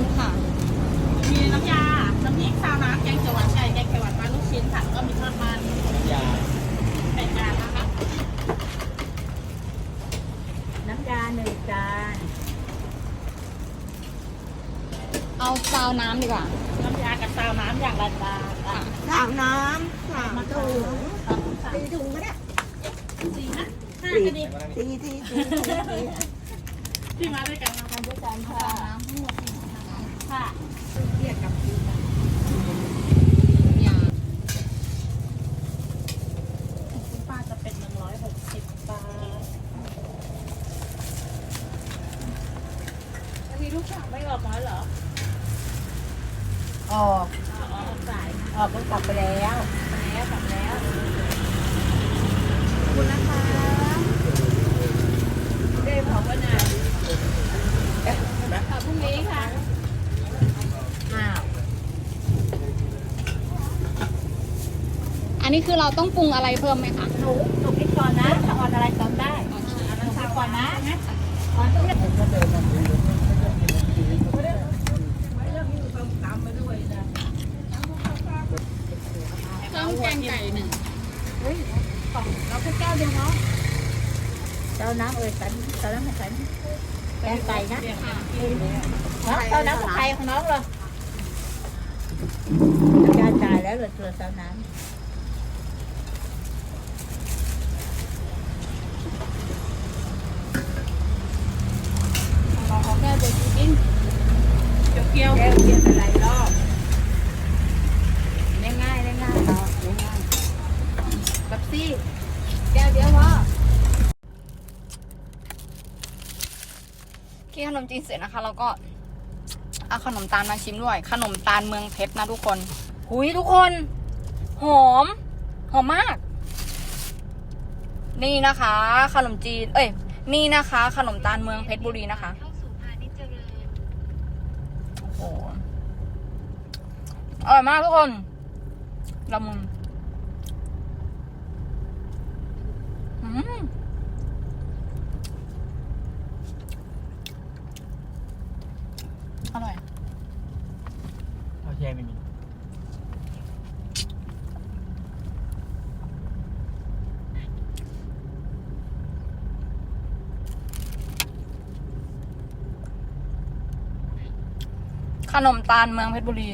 นค่ะ มีน้ำยา น้ำพริกซาวน้ำแกงเขีหวานไก่แกงเขีหวานปลาลูกชิ้นค่ะ ก็มีทอดมันน้ำยาแปดจานนะคะ น้ำยาหนึ่งจาน เอาซาวน้ำดีกว่า น้ำยากับซาวน้ำอย่างระจานค่สามน้ำสามถุงสี่ถุงก็ได้สี่นะห้าก็ดีสี่สี่สี่ที่มาด้วยกันมาทด้วยกันค่ะ คะค่ะเรียกกับพี่นะยาคุณป้าจะเป็นหนึ่งร้อยหกสิบบาทอันนี้ลูกสาวไม่ออกมาเหรอออกอ๋อออกสายนะออกก็กลับไปแล้วแล้วกลับแล้วขอบคุณนะคะได้เผาวันไหน ขอบพรุ่งนี้ค่ะ อ้าว อันนี้คือเราต้องปรุงอะไรเพิ่มไหมคะหนูหนูคิดก่อนนะถ้าออนอะไรเติมได้อันนั้นทำก่อนนะนะออนต้องเรียกเพิ่มแกงไก่หนึ่งเฮ้ยของเราแค่แก้วเดียวเนาะเจ้าน้ำเอ่ยสันเจ้าน้ำให้สันแกงไก่นะค่ะน้องเจ้าน้ำของใครของน้องเหรอจานจ่ายแล้วเหลือตัวเจ้าน้ขอขอแก้วเดียวกิน เกี่ยวเกี่ยวำแกงเกียนอะไรรอบง่ายง่ายง่ายต่อง่ายกับซี่ แก้วเดียวพอ กินขนมจีนเสร็จนะคะ เราก็เอาขนมตาลมาชิมด้วย ขนมตาลเมืองเพชรนะทุกคน หุยทุกคน หอม หอมมาก นี่นะคะ ขนมจีน เอ้ย นี่นะคะ ขนมตาลเมืองเพชรบุรีนะคะโอ้โหอร่อยมากทุกคนละมุนอืมอร่อย ข้าวแช่ไม่มี ขนมตาลเมืองเพชรบุรี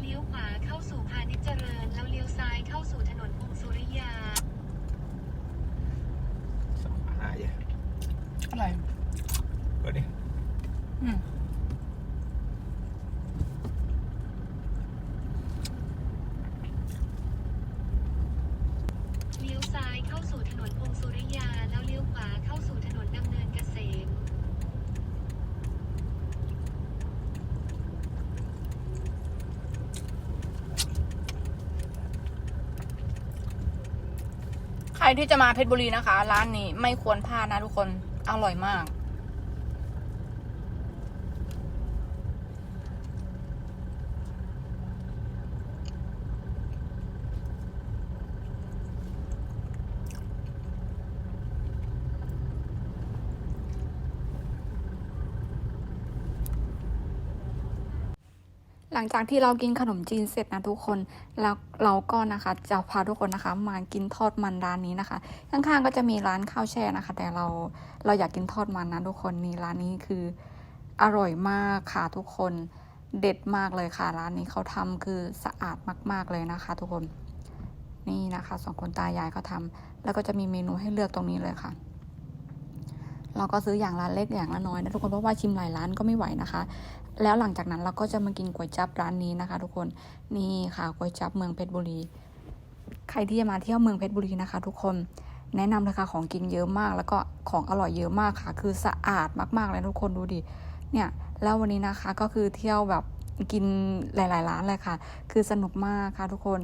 เลี้ยวขวาเข้าสู่พาณิชย์เจริญ แล้วเลี้ยวซ้ายเข้าสู่ถนนพงสุริยาสองหาเยอะอร่อยเปิดดิอืม เลี้ยวซ้ายเข้าสู่ถนนพงสุริยา แล้วเลี้ยวขวาเข้าสู่ถนนดำเนินเกษม ใคร ที่จะมาเพชรบุรีนะคะ ร้านนี้ไม่ควรพลาดนะทุกคน อร่อยมาก หลังจากที่เรากินขนมจีนเสร็จนะทุกคนแล้วเราก็นะคะจะพาทุกคนนะคะ มากินทอดมันร้านนี้นะคะ ข้างๆก็จะมีร้านข้าวแช่นะคะ แต่เราเราอยากกินทอดมันนะทุกคนนี่ร้านนี้คืออร่อยมากค่ะทุกคนเด็ดมากเลยค่ะ ร้านนี้เขาทำคือสะอาดมาก ๆเลยนะคะ ทุกคนนี่นะคะสองคนตายายเขาทำแล้วก็จะมีเมนูให้เลือกตรงนี้เลยค่ะ เราก็ซื้ออย่างละเล็กอย่างละน้อยนะทุกคนเพราะว่าชิมหลายร้านก็ไม่ไหวนะคะ แล้วหลังจากนั้นเราก็จะมากินก๋วยจั๊บร้านนี้นะคะ ทุกคนนี่ค่ะก๋วยจั๊บเมืองเพชรบุรี ใครที่จะมาเที่ยวเมืองเพชรบุรีนะคะ ทุกคนแนะนำเลยค่ะของกินเยอะมาก แล้วก็ของอร่อยเยอะมากค่ะ คือสะอาดมากๆเลยทุกคนดูดิเนี่ยแล้ววันนี้นะคะก็คือเที่ยวแบบกินหลาย ๆ ร้านเลยค่ะ คือสนุกมากค่ะทุกคน